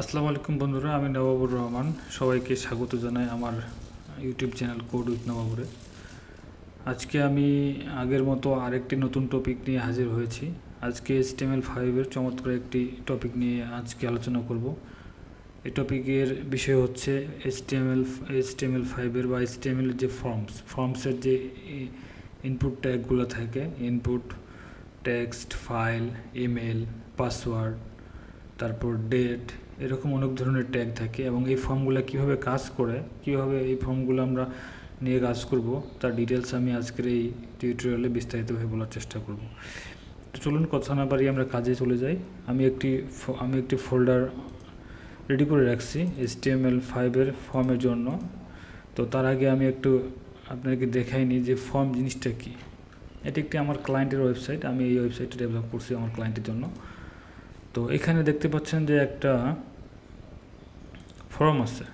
আসসালামু আলাইকুম বন্ধুরা, আমি নবাবুর রহমান। সবাইকে স্বাগত জানাই আমার ইউটিউব চ্যানেল কোড উইথ নবাবুরে। আজকে আমি আগের মতো আরেকটি নতুন টপিক নিয়ে হাজির হয়েছি। আজকে এসটিএমএল ফাইভের চমৎকার একটি টপিক নিয়ে আজকে আলোচনা করব। এই টপিকের বিষয় হচ্ছে এসটিএমএল এসটিএমএল ফাইভের বা এসটিএমএল যে ফর্মস ফর্মসের যে ইনপুট ট্যাগগুলো থাকে input text file email password তারপর ডেট এরকম অনেক ধরনের ট্যাগ থাকে এবং এই ফর্মগুলো কীভাবে কাজ করে, কীভাবে এই ফর্মগুলো আমরা নিয়ে কাজ করব, তার ডিটেলস আমি আজকের এই টিউটোরিয়ালে বিস্তারিতভাবে বলার চেষ্টা করব। তো চলুন কথা না বাড়িয়ে আমরা কাজে চলে যাই। আমি একটি আমি একটি ফোল্ডার রেডি করে রাখছি এসটিএমএল ফাইভের ফর্মের জন্য। তো তার আগে আমি একটু আপনাকে দেখাইনি যে ফর্ম জিনিসটা কী। এটি একটি আমার ক্লায়েন্টের ওয়েবসাইট আমি এই ওয়েবসাইটটা ডেভেলপ করছি আমার ক্লায়েন্টের জন্য। তো এখানে দেখতে পাচ্ছেন যে একটা ফর্ম আছে।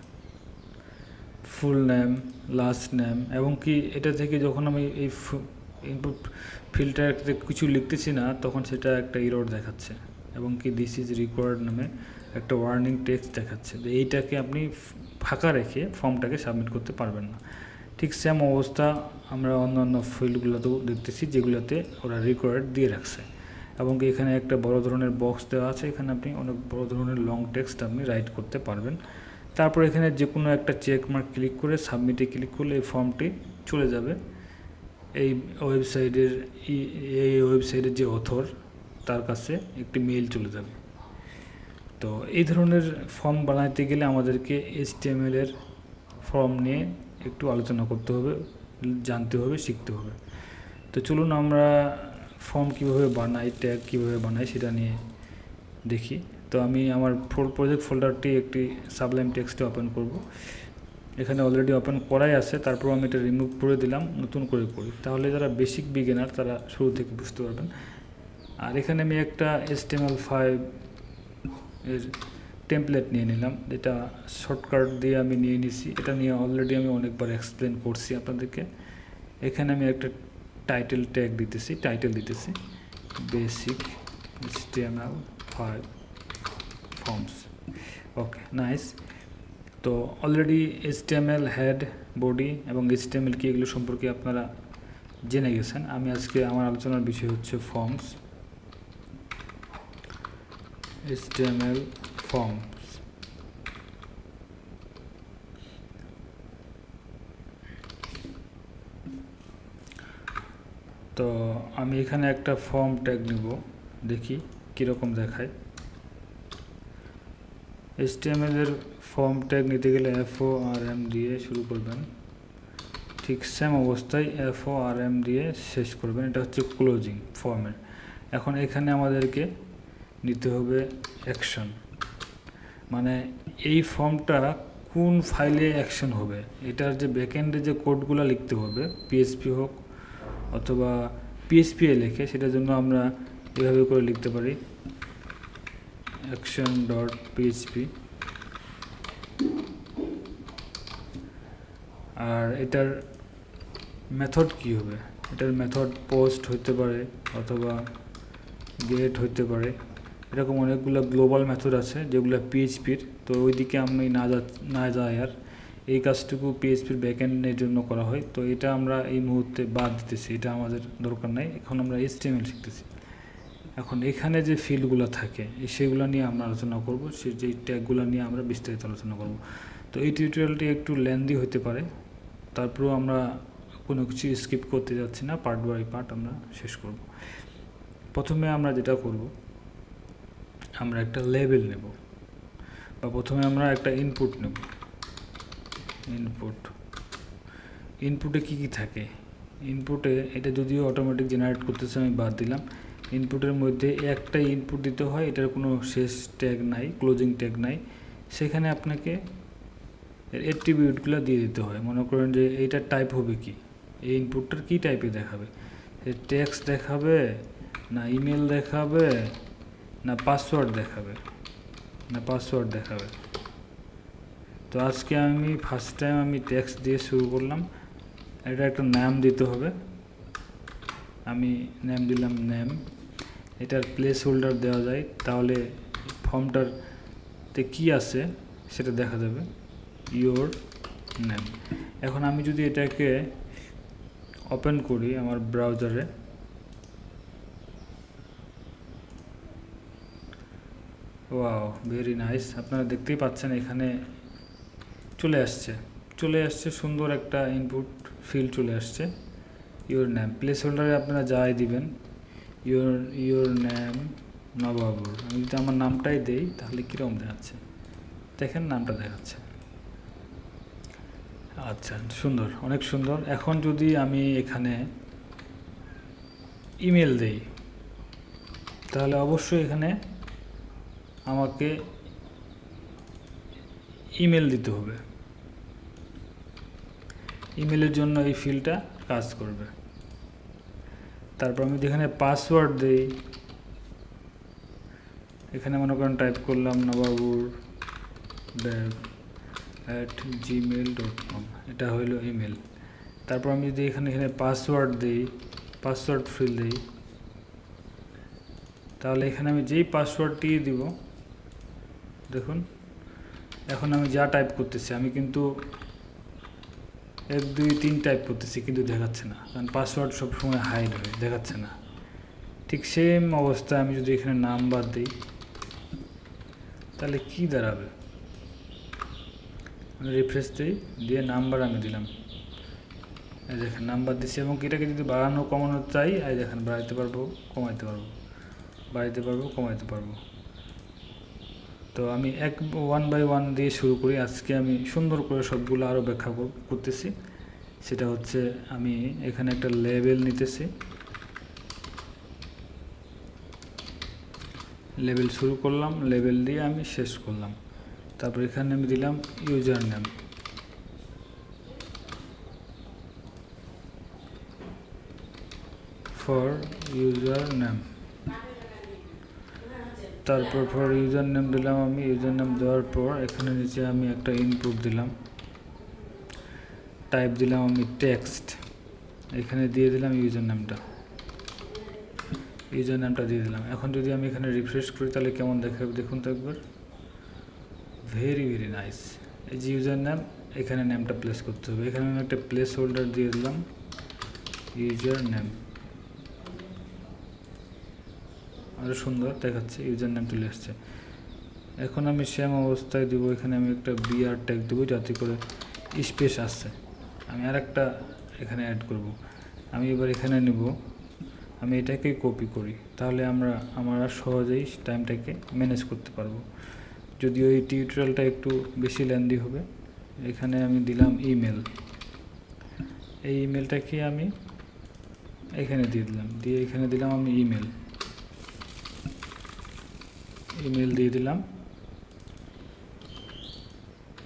ফুল নেম লাস্ট নেম এবং কি এটা থেকে যখন আমি এই ইনপুট ফিল্টারতে কিছু লিখতেছি না, তখন সেটা একটা ইরোড দেখাচ্ছে। এবং কি দিস ইজ রিকোয়ার্ড নামে একটা ওয়ার্নিং টেক্সট দেখাচ্ছে যে এইটাকে আপনি ফাঁকা রেখে ফর্মটাকে সাবমিট করতে পারবেন না। ঠিক সেম অবস্থা আমরা অন্য অন্য ফিল্ডগুলোতেও দেখতেছি যেগুলোতে ওরা রিকোয়ার্ড দিয়ে রাখছে। এবং এখানে একটা বড় ধরনের বক্স দেওয়া আছে। এখানে আপনি অনেক বড় ধরনের লং টেক্সট আপনি রাইট করতে পারবেন। তারপর এখানে যে কোনো একটা চেক মার্ক ক্লিক করে সাবমিটে ক্লিক করলে এই ফর্মটি চলে যাবে। এই ওয়েবসাইটের এই ওয়েবসাইটের যে অথর তার কাছে একটি মেইল চলে যাবে। তো এই ধরনের ফর্ম বানাইতে গেলে আমাদেরকে এইচটিএমএল এর ফর্ম নিয়ে একটু আলোচনা করতে হবে, জানতে হবে, শিখতে হবে। তো চলুন আমরা ফর্ম কীভাবে বানাই ট্যাগ কীভাবে বানাই সেটা নিয়ে দেখি। তো আমি আমার ফোল প্রজেক্ট ফোল্ডারটি একটি সাবলাইম টেক্সটে ওপেন করব। এখানে অলরেডি ওপেন করাই আছে, তারপর আমি এটা রিমুভ করে দিলাম, নতুন করে করি। তাহলে যারা বেসিক বিগিনার তারা শুরু থেকে বুঝতে পারবেন। আর এখানে আমি একটা এসটিএমএল ফাইভ এর টেমপ্লেট নিয়ে নিলাম। এটা শর্টকাট দিয়ে আমি নিয়ে নিছি। এটা নিয়ে অলরেডি আমি অনেকবার এক্সপ্লেন করছি আপনাদেরকে। এখানে আমি একটা টাইটেল ট্যাগ দিতেছি টাইটেল দিতেছি basic HTML five forms okay nice তো অলরেডি HTML হেড বডি এবং HTML কি এগুলো সম্পর্কে আপনারা জেনে গেছেন। আমি আজকে আমার আলোচনার বিষয় হচ্ছে ফর্মস HTML forms তো আমি এখানে একটা ফর্ম ট্যাগ নিব, দেখি কীরকম দেখায়। HTML এর ফর্ম ট্যাগ নিতে গেলে এফও আর এম দিয়ে শুরু করবেন। ঠিক সেম অবস্থায় এফও আর এম দিয়ে শেষ করবেন। এটা হচ্ছে ক্লোজিং ফর্মের এখন এখানে আমাদেরকে নিতে হবে অ্যাকশন মানে এই ফর্মটা কোন ফাইলে অ্যাকশন হবে? এটার যে ব্যাকএন্ডে যে কোডগুলো লিখতে হবে পিএসপি হোক অথবা পিএসপি এ লেখে, সেটার জন্য আমরা এভাবে করে লিখতে পারি। অ্যাকশন ডট পিএইচপি আর এটার মেথড কি হবে? এটার মেথড পোস্ট হতে পারে অথবা গেট হতে পারে। এরকম অনেকগুলো গ্লোবাল মেথড আছে যেগুলো পিএইচপির তো ওইদিকে আমি না যা না যাই আর। এই কাজটুকু পিএইচপির ব্যাকএন্ডের জন্য করা হয়। তো এটা আমরা এই মুহূর্তে বাদ দিতেছি, এটা আমাদের দরকার নাই। এখন আমরা এইচটিএমএল শিখতেছি। এখন এখানে যে ফিল্ডগুলো থাকে সেগুলো নিয়ে আমরা আলোচনা করব। সে যে ট্যাগগুলো নিয়ে আমরা বিস্তারিত আলোচনা করব। তো এই টিউটোরিয়ালটি একটু লেন্দি হতে পারে। তারপরেও আমরা কোনো কিছু স্কিপ করতে যাচ্ছি না। পার্ট বাই পার্ট আমরা শেষ করব। প্রথমে আমরা যেটা করব, আমরা একটা লেবেল নেব। বা প্রথমে আমরা একটা ইনপুট নেব। ইনপুট ইনপুটে কি কি থাকে? ইনপুটে এটা যদিও অটোমেটিক জেনারেট করতেছে, আমি বাদ দিলাম। ইনপুটের মধ্যে একটা ইনপুট দিতে হয়, এটার কোনো শেষ ট্যাগ নাই ক্লোজিং ট্যাগ নাই। সেখানে আপনাকে এর অ্যাট্রিবিউটগুলো দিয়ে দিতে হয়। মনে করেন যে এইটার টাইপ হবে কি? এই ইনপুটটার কী টাইপে দেখাবে? টেক্সট দেখাবে, না ইমেল দেখাবে, না পাসওয়ার্ড দেখাবে, না পাসওয়ার্ড দেখাবে। তো আজকে আমি ফার্স্ট টাইম আমি টেক্সট দিয়ে শুরু করলাম। এটা একটা নাম দিতে হবে। আমি নাম দিলাম নেম এটার প্লেস হোল্ডার দেওয়া যায়। তাহলে ফর্মটার তে কি আছে সেটা দেখা যাবে। ইওর নেম এখন আমি যদি এটাকে ওপেন করি আমার ব্রাউজারে ওয়াও ভেরি নাইস আপনারা দেখতেই পাচ্ছেন এখানে চলে আসছে। চলে আসছে সুন্দর একটা ইনপুট ফিল চলে আসছে। ইওর নেম প্লেস হোল্ডারে আপনারা যাই দিবেন। ইউর ইওর নেম নবাবুর আমি যদি আমার নামটাই দেই, তাহলে কীরকম দেখাচ্ছে? দেখেন, নামটা দেখাচ্ছে। আচ্ছা সুন্দর, অনেক সুন্দর। এখন যদি আমি এখানে ইমেল দেই, তাহলে অবশ্যই এখানে আমাকে ইমেল দিতে হবে। ইমেলের জন্য এই ফিল্ডটা কাজ করবে। তারপর আমি যেখানে পাসওয়ার্ড দিই, এখানে মনে করেন টাইপ করলাম নবাবুর ড্যাব অ্যাট জিমেল ডট কম এটা হইল ইমেল তারপর আমি যদি এখানে এখানে পাসওয়ার্ড দিই পাসওয়ার্ড ফিল দিই, তাহলে এখানে আমি যেই পাসওয়ার্ডটি দিব, দেখুন, এখন আমি যা টাইপ করতেছি, আমি কিন্তু এক দুই, তিন টাইপ করতেছি, কিন্তু দেখাচ্ছে না। কারণ পাসওয়ার্ড সবসময় হাইড হয় দেখাচ্ছে না। ঠিক সেম অবস্থায় আমি যদি এখানে নাম্বার দিই, তাহলে কি দাঁড়াবে? আমি রিফ্রেশ দিই, দিয়ে নাম্বার আমি দিলাম। এই দেখেন নাম্বার দিচ্ছি এবং এটাকে যদি বাড়ানো কমানো চাই, এই দেখেন, বাড়াইতে পারব, কমাইতে পারব। বাড়াইতে পারব, কমাইতে পারব। তো আমি এক ওয়ান বাই ওয়ান দিয়ে শুরু করি। আজকে আমি সুন্দর করে সবগুলো আরও ব্যাখ্যা করতেছি। সেটা হচ্ছে আমি এখানে একটা লেবেল নিতেছি। লেবেল শুরু করলাম লেবেল দিয়ে আমি শেষ করলাম। তারপর এখানে আমি দিলাম user name for user name তারপর ফর ইউজার নেম দিলাম আমি ইউজার নেম দেওয়ার পর এখানে নিচে আমি একটা ইনপুট দিলাম। টাইপ দিলাম আমি টেক্সট এখানে দিয়ে দিলাম ইউজার নেমটা ইউজার নামটা দিয়ে দিলাম। এখন যদি আমি এখানে রিফ্রেশ করি তাহলে কেমন দেখাবে দেখুন তো একবার। ভেরি ভেরি নাইস এই যে ইউজার নাম এখানে নেমটা প্লেস করতে হবে। এখানে আমি একটা প্লেস হোল্ডার দিয়ে দিলাম। ইউজার নেম আরও সুন্দর দেখাচ্ছে ইউজার নেম চলে আসছে। এখন আমি সেম অবস্থায় দিব, এখানে আমি একটা বিআর ট্যাগ দেবো যাতে করে স্পেস আসছে। আমি আর একটা এখানে অ্যাড করব। আমি এবার এখানে নেব। আমি এটাকেই কপি করি, তাহলে আমরা আমরা সহজেই টাইমটাকে ম্যানেজ করতে পারব। যদিও এই টিউটোরিয়ালটা একটু বেশি লেন্দি হবে, এখানে আমি দিলাম ইমেল এই ইমেলটাকে আমি এখানে দিয়ে দিলাম, দিয়ে এখানে দিলাম আমি ইমেল ইমেল দিয়ে দিলাম।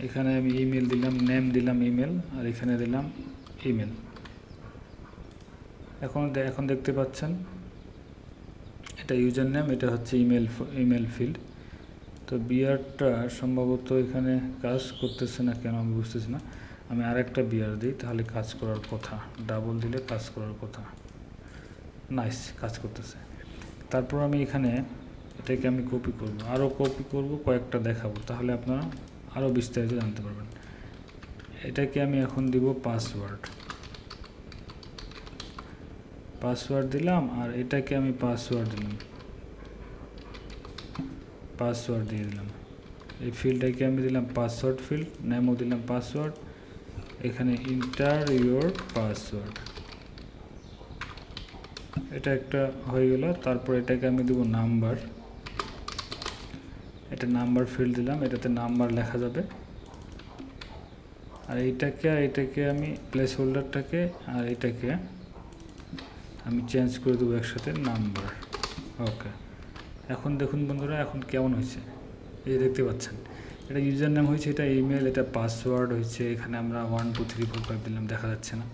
এখানে আমি ইমেল দিলাম নেম দিলাম ইমেল আর এখানে দিলাম ইমেল এখন এখন দেখতে পাচ্ছেন, এটা ইউজার নেম এটা হচ্ছে ইমেল ইমেল ফিল্ড তো বিয়ারটা সম্ভবত এখানে কাজ করতেছে না কেন আমি বুঝতেছি না। আমি আরেকটা বিয়ার দিই, তাহলে কাজ করার কথা। ডাবল দিলে কাজ করার কথা। নাইস কাজ করতেছে। তারপর আমি এখানে এটাকে আমি কপি করব। আরও কপি করব, কয়েকটা দেখাবো। তাহলে আপনারা আরও বিস্তারিত জানতে পারবেন। এটাকে আমি এখন দিব পাসওয়ার্ড পাসওয়ার্ড দিলাম, আর এটাকে আমি পাসওয়ার্ড দিলাম। পাসওয়ার্ড দিয়ে দিলাম। এই ফিল্ডটাকে আমি দিলাম পাসওয়ার্ড ফিল্ড নেমও দিলাম পাসওয়ার্ড এখানে ইন্টার ইউর পাসওয়ার্ড এটা একটা হয়ে গেল, তারপর এটাকে আমি দেবো নাম্বার এটা নাম্বার ফিল্ড দিলাম, এটাতে নাম্বার লেখা যাবে। আর এইটাকে আর এটাকে আমি প্লেস হোল্ডারটাকে আর এটাকে আমি চেঞ্জ করে দেবো একসাথে নাম্বার ওকে এখন দেখুন বন্ধুরা, এখন কেমন হয়েছে? এই দেখতে পাচ্ছেন, এটা ইউজার নাম হয়েছে, এটা ইমেল এটা পাসওয়ার্ড হয়েছে, এখানে আমরা one two three four five দিলাম, দেখা যাচ্ছে না।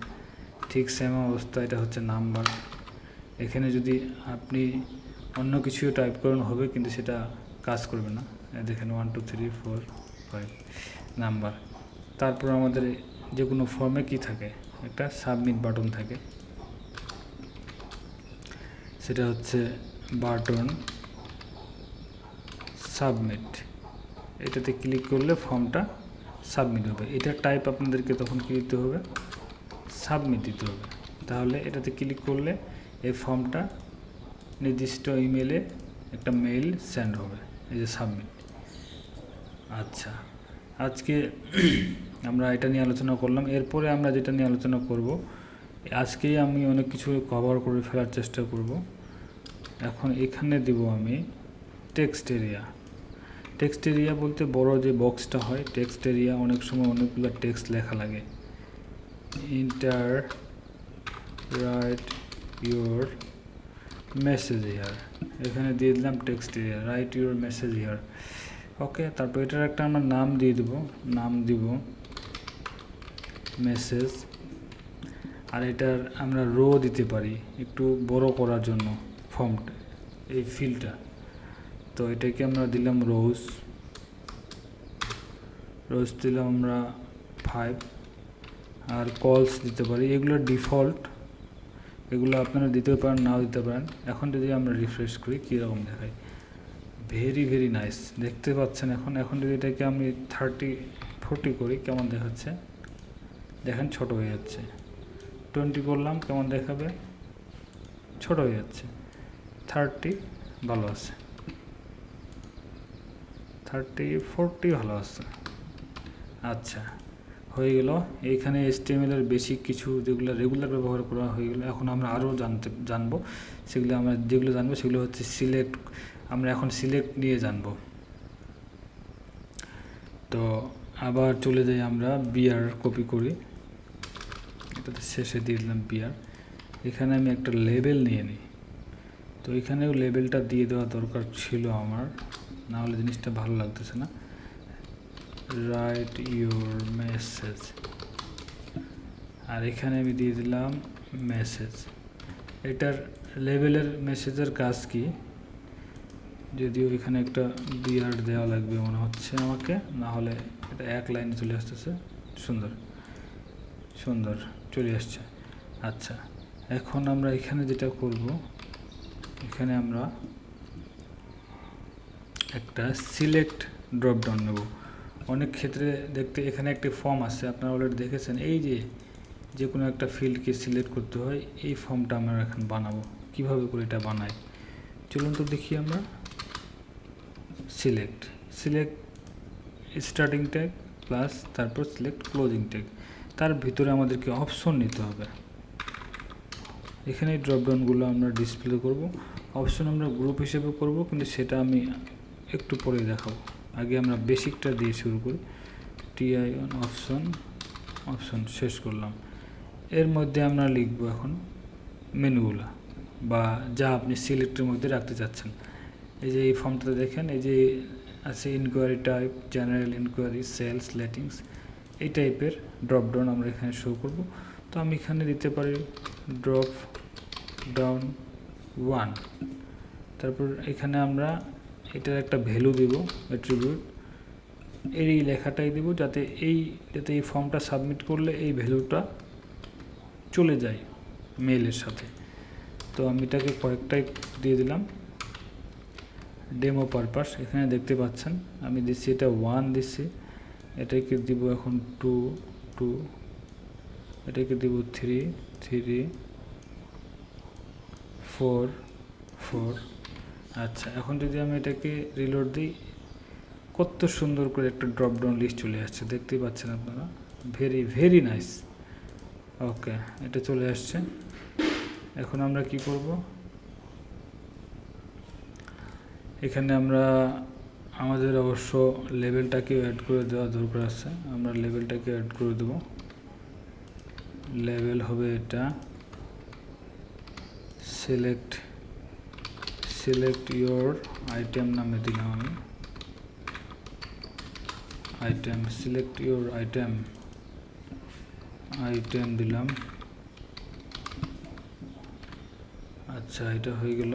ঠিক সেম অবস্থা, এটা হচ্ছে নাম্বার এখানে যদি আপনি অন্য কিছু টাইপ করেন, হবে কিন্তু সেটা কাজ করবে না। দেখেন one two three four five number তারপর আমাদের যে কোনো ফর্মে কি থাকে? একটা সাবমিট বাটন থাকে। সেটা হচ্ছে বাটন সাবমিট এটাতে ক্লিক করলে ফর্মটা সাবমিট হবে। এটা টাইপ আপনাদেরকে তখন কী দিতে হবে? সাবমিট দিতে হবে। তাহলে এটাতে ক্লিক করলে এই ফর্মটা নির্দিষ্ট ইমেলে একটা মেইল সেন্ড হবে। এই যে সাবমিট আচ্ছা আজকে আমরা এটা নিয়ে আলোচনা করলাম। এরপরে আমরা যেটা নিয়ে আলোচনা করব, আজকেই আমি অনেক কিছু কভার করে ফেলার চেষ্টা করব। এখন এখানে দিব আমি টেক্সট এরিয়া টেক্সট এরিয়া বলতে বড় যে বক্সটা হয় টেক্সট এরিয়া অনেক সময় অনেকগুলো টেক্সট লেখা লাগে। Enter write your message here এখানে দিয়ে দিলাম text area write your message here okay তারপর এটার একটা আমরা নাম দিয়ে দেবো, নাম দিব মেসেজ আর এটার আমরা রো দিতে পারি একটু বড় করার জন্য ফর্মটা এই ফিলটা তো এটাকে আমরা দিলাম রোজ রোজ দিলাম আমরা ফাইভ আর কলস দিতে পারি এগুলো ডিফল্ট এগুলো আপনারা দিতে পারেন, নাও দিতে পারেন। এখন যদি আমরা রিফ্রেশ করি কীরকম দেখায়? ভেরি ভেরি নাইস দেখতে পাচ্ছেন এখন এখন যদি এটাকে আমি থার্টি ফোরটি করি, কেমন দেখাচ্ছে? দেখেন, ছোট হয়ে যাচ্ছে। টোয়েন্টি করলাম, কেমন দেখাবে? ছোট হয়ে যাচ্ছে। থার্টি ভালো আছে। থার্টি ফোরটি ভালো আছে। আচ্ছা। হয়ে গেল। এইখানে এসটিএমএল এর বেসিক কিছু যেগুলো রেগুলার ব্যবহার করা হয়ে গেলো, এখন আমরা আরও জানতে, জানব। সেগুলো আমরা যেগুলো জানব সেগুলো হচ্ছে সিলেক্ট আমরা এখন সিলেক্ট নিয়ে জানব। তো আবার চলে যাই আমরা বিয়ার কপি করি। এটাতে শেষে দিয়ে দিলাম বিয়ার এখানে আমি একটা লেবেল নিয়ে নিই। তো এখানেও লেবেলটা দিয়ে দেওয়া দরকার ছিল আমার। না হলে জিনিসটা ভালো লাগতেছে না। রাইট ইউর মেসেজ আর এখানে আমি দিয়ে দিলাম মেসেজ এটার লেভেলের মেসেজের কাজ কি? যদিও এখানে একটা বিয়ার দেওয়া লাগবে মনে হচ্ছে আমাকে, না হলে এটা এক লাইনে চলে আসতেছে। সুন্দর। সুন্দর। চলে আসছে। আচ্ছা। এখন আমরা এখানে যেটা করব, এখানে আমরা একটা সিলেক্ট ড্রপ ডাউন নেব। অনেক ক্ষেত্রে দেখতে এখানে একটি ফর্ম আছে, আপনারা অলরেডি দেখেছেন। এই যে যে কোনো একটা ফিল্ডকে সিলেক্ট করতে হয়, এই ফর্মটা আমরা এখন বানাবো। কীভাবে করে এটা বানাই? চলুন তো দেখি আমরা। Select select starting tag plus তারপর সিলেক্ট ক্লোজিং ট্যাগ তার ভিতরে আমাদেরকে অপশন নিতে হবে। এখানে ড্রপডাউনগুলো আমরা ডিসপ্লে করব। অপশন আমরা গ্রুপ হিসেবে করব, কিন্তু সেটা আমি একটু পরে দেখাবো। আগে আমরা বেসিকটা দিয়ে শুরু করি। টিআই অন অপশন অপশন শেষ করলাম। এর মধ্যে আমরা লিখব এখন মেনুগুলো বা যা আপনি সিলেক্টের মধ্যে রাখতে চাচ্ছেন। এই যে এই ফর্মটাতে দেখেন, এই যে আছে inquiry type general inquiry sales lettings এই টাইপের ড্রপ ডাউন আমরা এখানে শো করব। তো আমি এখানে দিতে পারি ড্রপ ডাউন ওয়ান তারপর এখানে আমরা এটার একটা ভ্যালু দেব অ্যাট্রিবিউট এর এই লেখাটাই দেব যাতে এই যাতে এই ফর্মটা সাবমিট করলে এই ভ্যালুটা চলে যায় মেইলের সাথে। তো আমি এটাকে কয়েকটাই দিয়ে দিলাম। ডেমো পারপাস এখানে দেখতে পাচ্ছেন, আমি দিচ্ছি এটা ওয়ান দিচ্ছি, এটাকে দিব এখন টু টু এটাকে দিব থ্রি থ্রি ফোর ফোর আচ্ছা এখন যদি আমি এটাকে রিলোড দিই, কত সুন্দর করে একটা ড্রপ ডাউন লিস্ট চলে আসছে, দেখতেই পাচ্ছেন আপনারা? ভেরি ভেরি নাইস ওকে এটা চলে আসছে। এখন আমরা কি করব? এখানে আমরা, আমাদের অবশ্য লেভেলটাকে অ্যাড করে দেওয়া দরকার আছে। আমরা লেভেলটাকে অ্যাড করে দেব। লেভেল হবে এটা। সিলেক্ট সিলেক্ট ইয়োর আইটেম নামে দিলাম আমি। Item select your item item দিলাম। আচ্ছা এটা হয়ে গেল।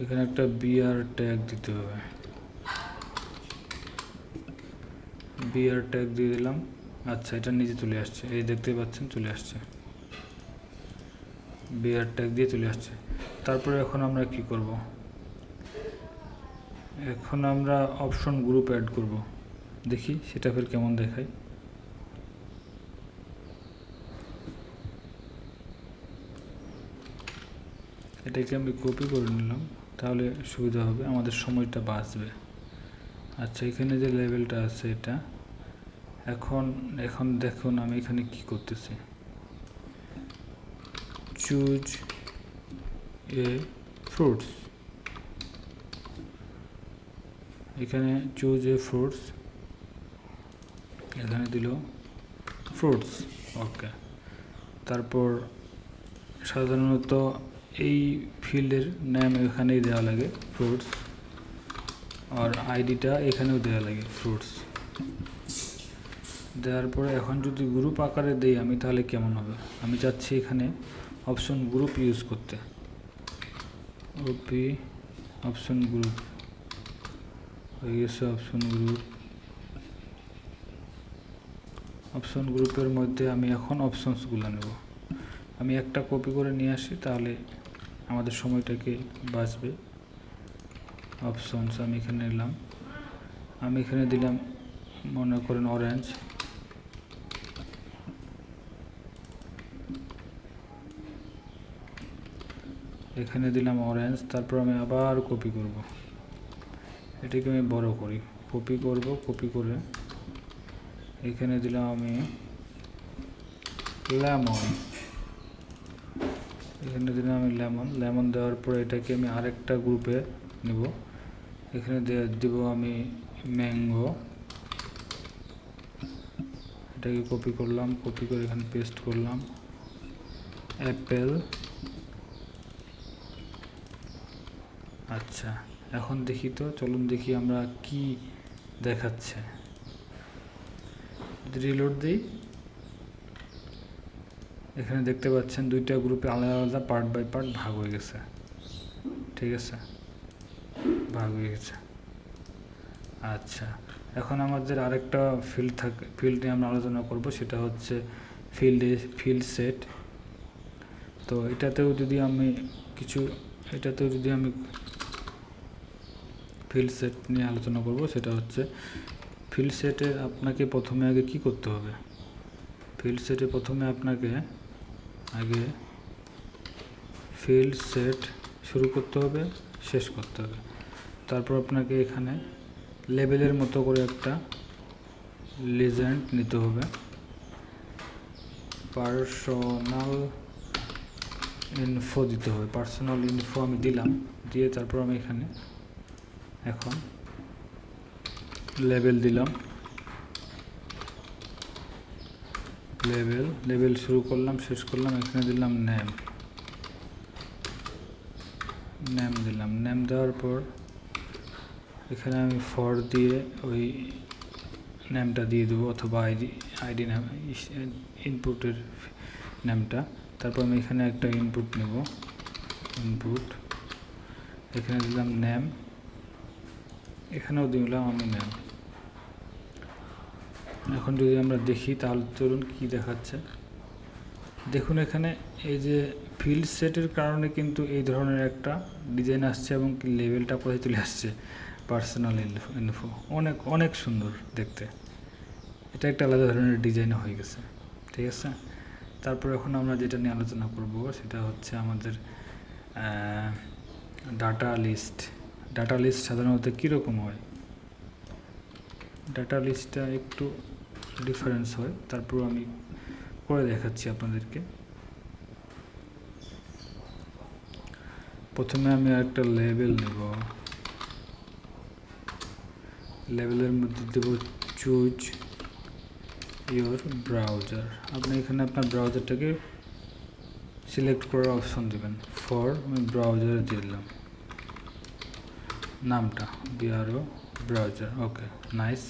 এখানে একটা বিআর ট্যাগ দিতে হবে। বিআর ট্যাগ দিয়ে দিলাম। আচ্ছা এটা নিজে চলে আসছে। এই দেখতে পাচ্ছেন, চলে আসছে। বিআর ট্যাগ দিয়ে চলে আসছে। তারপরে এখন আমরা কি করব? এখন আমরা অপশন গ্রুপ অ্যাড করব। দেখি সেটা ফের কেমন দেখায়। এটাকে আমি কপি করে নিলাম, তাহলে সুবিধা হবে, আমাদের সময়টা বাঁচবে। আচ্ছা এখানে যে লেভেলটা আছে এটা, এখন এখন দেখুন আমি এখানে কি করতেছি। চুজ এ ফ্রুটস এখানে চুজ এ ফ্রুটস এখানে দিল ফ্রুটস ওকে তারপর সাধারণত এই ফিল্ডের নাম এখানেই দেওয়া লাগে ফ্রুটস আর আইডিটা এখানেও দেওয়া লাগে ফ্রুটস দেওয়ার পরে এখন যদি গ্রুপ আকারে দেই আমি, তাহলে কেমন হবে? আমি চাচ্ছি এখানে অপশন গ্রুপ ইউজ করতে। ওপি অপশন গ্রুপ হয়ে গেছে অপশন গ্রুপ অপশন গ্রুপের মধ্যে আমি এখন অপশনসগুলো নেব। আমি একটা কপি করে নিয়ে আসি, তাহলে আমাদের সময়টাকে বাঁচবে। অপশনস আমি এখানে নিলাম। আমি এখানে দিলাম, মনে করেন অরেঞ্জ এখানে দিলাম অরেঞ্জ তারপর আমি আবার কপি করব। এটাকে আমি বড় করি। কপি করব কপি করে এখানে দিলাম আমি লেমন এখানে দিলাম আমি লেমন লেমন দেওয়ার পরে এটাকে আমি আরেকটা গ্রুপে নেব। এখানে দেব আমি ম্যাঙ্গো এটাকে কপি করলাম কপি করে এখানে পেস্ট করলাম। অ্যাপেল আচ্ছা এখন দেখি তো, চলুন দেখি আমরা কি দেখাচ্ছে। রিলোড দিই, এখানে দেখতে পাচ্ছেন দুইটা গ্রুপে আলাদা আলাদা পার্ট বাই পার্ট ভাগ হয়ে গেছে। ঠিক আছে? ভাগ হয়ে গেছে। আচ্ছা এখন আমাদের আরেকটা ফিল্ড থাকে ফিল্ড নিয়ে আমরা আলোচনা করব, সেটা হচ্ছে ফিল্ডে ফিল্ড সেট তো এটাতেও যদি আমি কিছু, এটাতেও যদি আমি ফিল্ড সেট নিয়ে আলোচনা করব, সেটা হচ্ছে ফিল্ড সেটে আপনাকে প্রথমে আগে কি করতে হবে? ফিল্ড সেটে প্রথমে আপনাকে আগে ফিল্ড সেট শুরু করতে হবে, শেষ করতে হবে। তারপর আপনাকে এখানে লেভেলের মতো করে একটা লিজেন্ড নিতে হবে। পার্সোনাল ইনফো দিতে হবে। পার্সোনাল ইনফো আমি দিলাম, দিয়ে তারপর আমি এখানে এখন লেভেল দিলাম। লেভেল লেভেল শুরু করলাম, শেষ করলাম, এখানে দিলাম নেম নেম দিলাম। নেম দেওয়ার পর এখানে আমি ফর দিয়ে ওই নেমটা দিয়ে দেবো অথবা আইডি আইডি নাম ইনপুটের নেমটা তারপর আমি এখানে একটা ইনপুট নেব। ইনপুট এখানে দিলাম নেম এখানেও দিলাম আমি নেম এখন যদি আমরা দেখি, তাহলে চলুন কি দেখাচ্ছে। দেখুন এখানে এই যে ফিল্ড সেটের কারণে কিন্তু এই ধরনের একটা ডিজাইন আসছে এবং লেভেলটা কোথায় চলে আসছে? পার্সোনাল ইনফো অনেক অনেক সুন্দর দেখতে। এটা একটা আলাদা ধরনের ডিজাইন হয়ে গেছে। ঠিক আছে? তারপর এখন আমরা যেটা নিয়ে আলোচনা করব, সেটা হচ্ছে আমাদের ডাটা লিস্ট ডাটা লিস্ট সাধারণত কীরকম হয়? ডাটা লিস্টটা একটু ডিফারেন্স হয় তারপর আমি করে দেখাচ্ছি আপনাদেরকে। প্রথমে আমি একটা লেবেল নেব। লেভেলের মধ্যে দেব চুজ ইয়োর ব্রাউজার আপনি এখানে আপনার ব্রাউজারটাকে সিলেক্ট করার অপশন দেবেন। ফর আমি ব্রাউজারে দিলাম। নামটা বিআরও ব্রাউজার, ওকে নাইস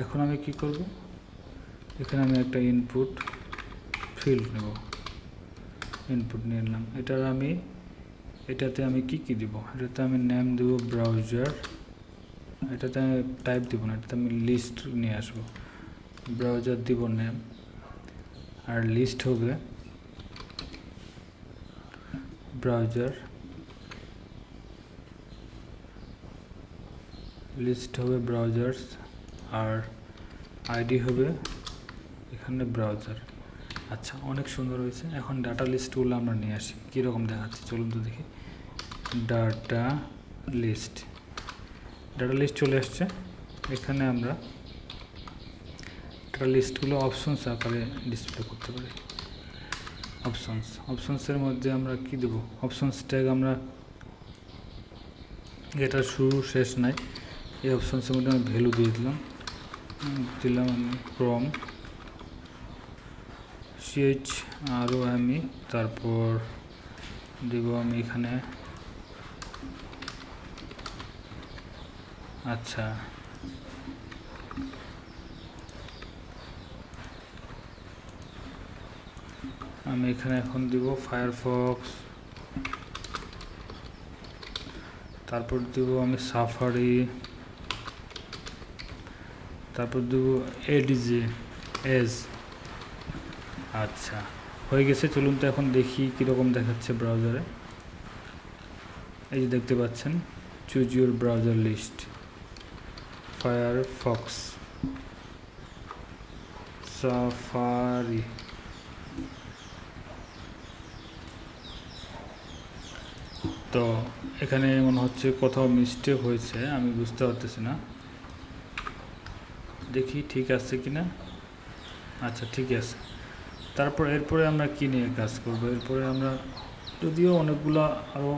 এখন আমি কি করব? এখানে আমি একটা ইনপুট ফিল্ড নেব। ইনপুট নিয়ে নিলাম। এটার আমি, এটাতে আমি কি কি দিব? এটাতে আমি নেম দেব ব্রাউজার এটাতে আমি টাইপ দিব না, এটাতে আমি লিস্ট নিয়ে আসব। ব্রাউজার দিব নেম আর লিস্ট হবে ব্রাউজার লিস্ট হবে ব্রাউজার্স আর আইডি হবে এখানে ব্রাউজার আচ্ছা অনেক সুন্দর হয়েছে। এখন ডাটা লিস্টগুলো আমরা নিয়ে আসি। কীরকম দেখাচ্ছে? চলুন তো দেখি। ডাটা লিস্ট ডাটা লিস্ট চলে আসছে। এখানে আমরা ডাটা লিস্টগুলো অপশনস আকারে ডিসপ্লে করতে পারি। অপশনস অপশনসের মধ্যে আমরা কি দেব? অপশনস ট্যাগ আমরা এটা শুরু শেষ নাই। এই অপশনসের মধ্যে আমি ভ্যালু দিয়ে দিলাম। দিলাম আমি ক্রম সিএইচ আরও আমি তারপর দেব আমি এখানে আচ্ছা। আমি এখানে এখন দিব ফায়ারফক্স তারপর দেব আমি সাফারি তারপর দেব এডিজে এস আচ্ছা হয়ে গেছে, চলুন তো এখন দেখি কীরকম দেখাচ্ছে ব্রাউজারে এই যে দেখতে পাচ্ছেন choose your browser list Firefox Safari তো এখানে মনে হচ্ছে কোথাও মিস্টেক হয়েছে, আমি বুঝতে পারতেছি না। দেখি ঠিক আছে কি না? আচ্ছা ঠিক আছে। তারপর এরপরে আমরা কী নিয়ে কাজ করব? এরপরে আমরা যদিও অনেকগুলো আরও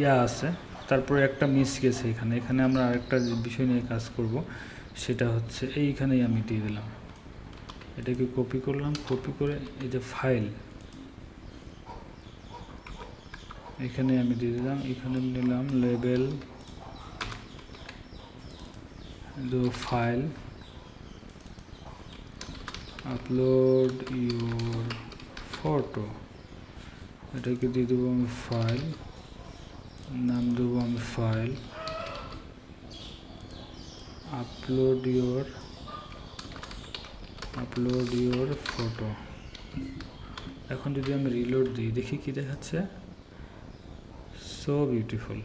ইয়া আছে, তারপরে একটা মিস গেছে এখানে। এখানে আমরা আরেকটা বিষয় নিয়ে কাজ করব, সেটা হচ্ছে এইখানেই আমি দিয়ে দিলাম। এটাকে কপি করলাম কপি করে এই যে ফাইল এখানে আমি দিয়ে দিলাম। এখানে নিলাম label file upload your photo এটাকে দিয়ে দেবো আমি ফাইল নাম দেবো আমি file upload your upload your photo এখন যদি আমি রিলোড দিই, দেখি কি দেখাচ্ছে? সো বিউটিফুল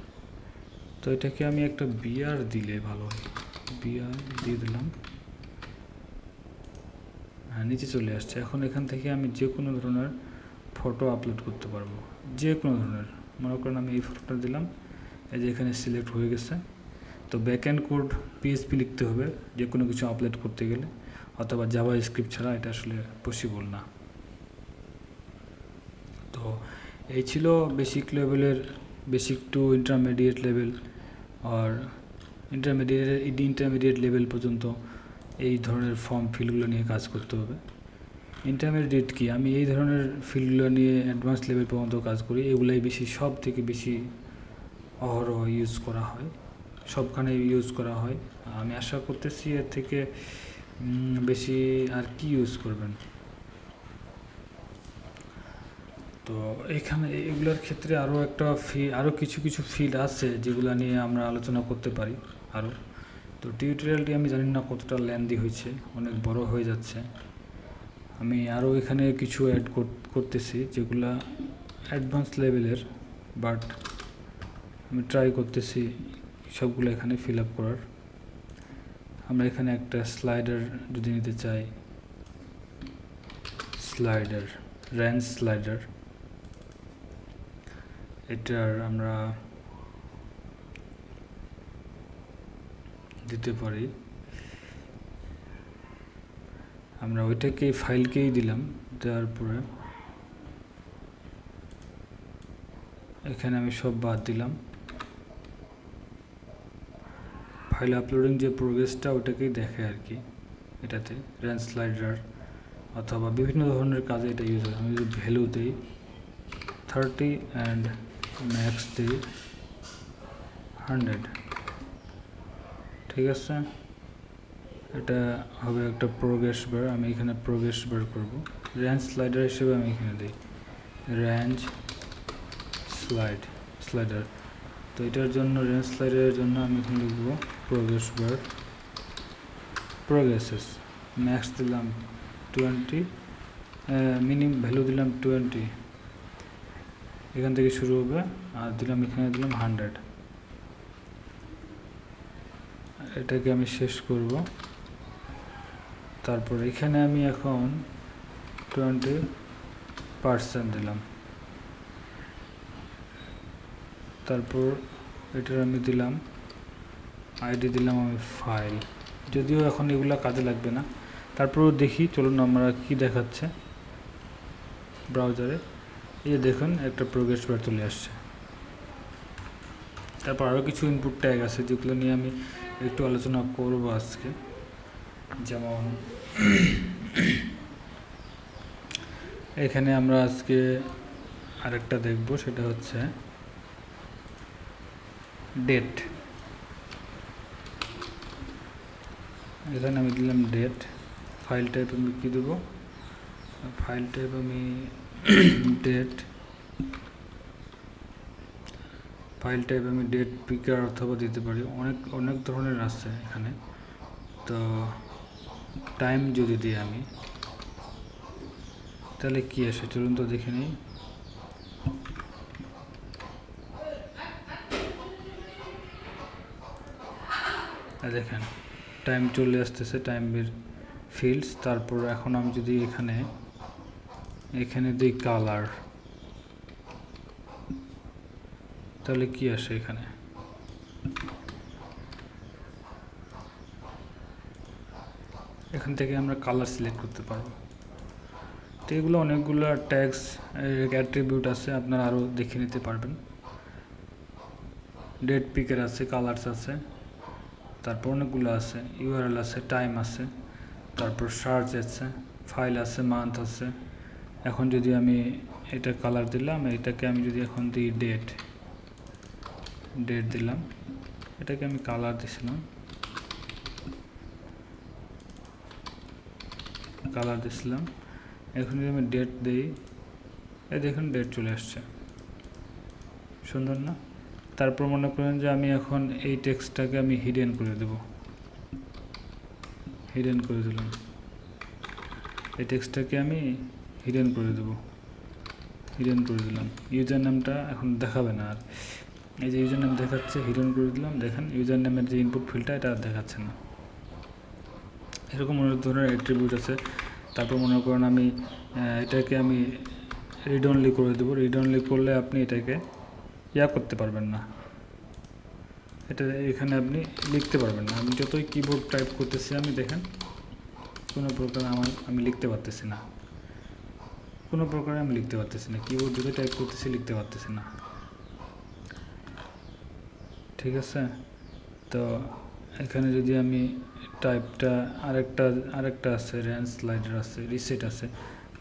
তো এটাকে আমি একটা বিয়ার দিলে ভালো হয়। বিয়ার দিয়ে দিলাম। হ্যাঁ নিচে চলে আসছে। এখন এখান থেকে আমি যে কোনো ধরনের ফটো আপলোড করতে পারব। যে কোনো ধরনের। মনে করেন আমি এই ফটোটা দিলাম। এই যে এখানে সিলেক্ট হয়ে গেছে। তো ব্যাক অ্যান্ড কোড পিএসপি লিখতে হবে যে কোনো কিছু আপলোড করতে গেলে। অথবা জাভা স্ক্রিপ্ট ছাড়া এটা আসলে পসিবল না। তো এই ছিল বেসিক লেভেলের বেসিক টু ইন্টারমিডিয়েট লেভেল আর ইন্টারমিডিয়েট ইন্টারমিডিয়েট লেভেল পর্যন্ত এই ধরনের ফর্ম ফিলগুলো নিয়ে কাজ করতে হবে। ইন্টারমিডিয়েট কি? আমি এই ধরনের ফিল্ডগুলো নিয়ে অ্যাডভান্স লেভেল পর্যন্ত কাজ করি। এগুলাই বেশি সব থেকে বেশি অহরহ ইউজ করা হয়। সবখানে ইউজ করা হয়। আমি আশা করতেছি এর থেকে বেশি আর কি ইউজ করবেন? তো এখানে এগুলোর ক্ষেত্রে আরও একটা ফি আরও কিছু কিছু ফিল্ড আছে যেগুলো নিয়ে আমরা আলোচনা করতে পারি। আরও তো টিউটোরিয়ালটি আমি জানি না কতটা লেন্দি হয়েছে, অনেক বড় হয়ে যাচ্ছে। আমি আরও এখানে কিছু অ্যাড করতেছি যেগুলা অ্যাডভান্স লেভেলের বাট আমি ট্রাই করতেছি সবগুলো এখানে ফিল আপ করার। আমরা এখানে একটা স্লাইডার যদি নিতে চাই স্লাইডার রেঞ্জ স্লাইডার এটার আমরা দিতে পারি। আমরা ওইটাকে ফাইলকেই দিলাম, দেওয়ার পরে এখানে আমি সব বাদ দিলাম। ফাইল আপলোডিং যে প্রোগ্রেসটা ওটাকেই দেখে আর কি, এটাতে রেঞ্জ স্লাইডার অথবা বিভিন্ন ধরনের কাজে এটা ইউজ হয়। আমি যদি ভ্যালু দিই থার্টি অ্যান্ড ম্যাক্স দিই হান্ড্রেড ঠিক আছে? এটা হবে একটা প্রোগ্রেস বার আমি এখানে প্রোগ্রেস বার করব। রেঞ্জ স্লাইডার হিসেবে আমি এখানে দিই। রেঞ্জ স্লাইড স্লাইডার তো এটার জন্য রেঞ্জ স্লাইডারের জন্য আমি এখানে লিখব প্রোগ্রেস বার প্রোগ্রেসেস ম্যাক্স দিলাম টোয়েন্টি মিনিমাম ভ্যালু দিলাম টোয়েন্টি এখান থেকে শুরু হবে, আর দিলাম, এখানে দিলাম হান্ড্রেড এটাকে আমি শেষ করব। তারপর এখানে আমি এখন টোয়েন্টি পার্সেন্ট দিলাম। তারপর এটার আমি দিলাম আইডি দিলাম আমি ফাইল যদিও এখন এগুলো কাজে লাগবে না। তারপর দেখি, চলুন আমরা কি দেখাচ্ছে ব্রাউজারে এই দেখুন, একটা প্রোগ্রেস বার চলে আসছে। তারপর আরও কিছু ইনপুট ট্যাগ আছে, যেগুলো নিয়ে আমি একটু আলোচনা করব আজকে। যেমন এখানে আমরা আজকে আরেকটা দেখব, সেটা হচ্ছে ডেট এখানে আমি দিলাম ডেট ফাইল টাইপ আমি কী দেবো? ফাইল টাইপ আমি ডেট ফাইল টাইপ আমি ডেট পিকার অথবা দিতে পারি। অনেক অনেক ধরনের আছে এখানে। তো টাইম যদি দিই আমি, তাহলে কী আসে? চলুন তো দেখে নিই। দেখেন টাইম চলে আসতেছে টাইমের ফিল্ডস তারপর এখন আমি যদি এখানে এখানে দিই কালার তাহলে কি আসে এখানে? এখান থেকে আমরা কালার সিলেক্ট করতে পারব। তো এগুলো অনেকগুলো ট্যাক্স অ্যাট্রিবিউট আছে, আপনারা আরও দেখে নিতে পারবেন। ডেট পিকের আছে কালার্স আছে, তারপর অনেকগুলো আছে ইউআরএল আছে টাইম আছে, তারপর সার্চ আছে ফাইল আছে মান্থ আছে। এখন যদি আমি এটা কালার দিলাম, এটাকে আমি যদি এখন দিই ডেট ডেট দিলাম। এটাকে আমি কালার দিছিলাম। কালার দিছিলাম। এখন যদি আমি ডেট দিই, এই দেখুন ডেট চলে আসছে। সুন্দর না? তারপর মনে করেন যে আমি এখন এই টেক্সটটাকে আমি হিডেন করে দেব। হিডেন করে দিলাম। এই টেক্সটটাকে আমি হিডেন করে দেব। হিডেন করে দিলাম। ইউজার নামটা এখন দেখাবে না আর। এই যে ইউজার নাম দেখাচ্ছে হিডেন করে দিলাম। দেখেন ইউজার নামের যে ইনপুট ফিল্ডটা এটা আর দেখাচ্ছে না। এরকম অনেক ধরনের অ্যাট্রিবিউট আছে। তারপর মনে করেন আমি এটাকে আমি রিড অনলি করে দেবো। রিড অনলি করলে আপনি এটাকে ইয়া করতে পারবেন না। এটা এখানে আপনি লিখতে পারবেন না। আমি যতই কিবোর্ড টাইপ করতেছি, আমি দেখেন, কোনো প্রকার আমার, আমি লিখতে পারতেছি না। কোনো প্রকারে আমি লিখতে পারতেছি না। কিবোর্ড যদি টাইপ করতেছি, লিখতে পারতেছি না। ঠিক আছে? তো এখানে যদি আমি টাইপটা আরেকটা আরেকটা আছে রেঞ্জ স্লাইডার আছে রিসেট আছে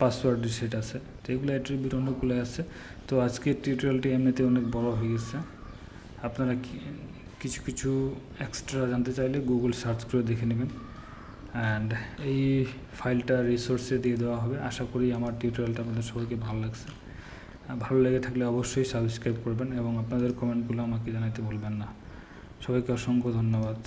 পাসওয়ার্ড রিসেট আছে, তো এগুলো অ্যাট্রিবিউট অনেকগুলো আছে। তো আজকের টিউটোরিয়ালটি এমনিতে অনেক বড় হয়ে গেছে। আপনারা কিছু কিছু এক্সট্রা জানতে চাইলে গুগল সার্চ করে দেখে নেবেন। অ্যান্ড এই ফাইলটা রিসোর্সে দিয়ে দেওয়া হবে। আশা করি আমার টিউটোরিয়ালটা আপনাদের সবাইকে ভালো লাগছে। ভালো লেগে থাকলে অবশ্যই সাবস্ক্রাইব করবেন এবং আপনাদের কমেন্টগুলো আমাকে জানাতে ভুলবেন না। সবাইকে অসংখ্য ধন্যবাদ।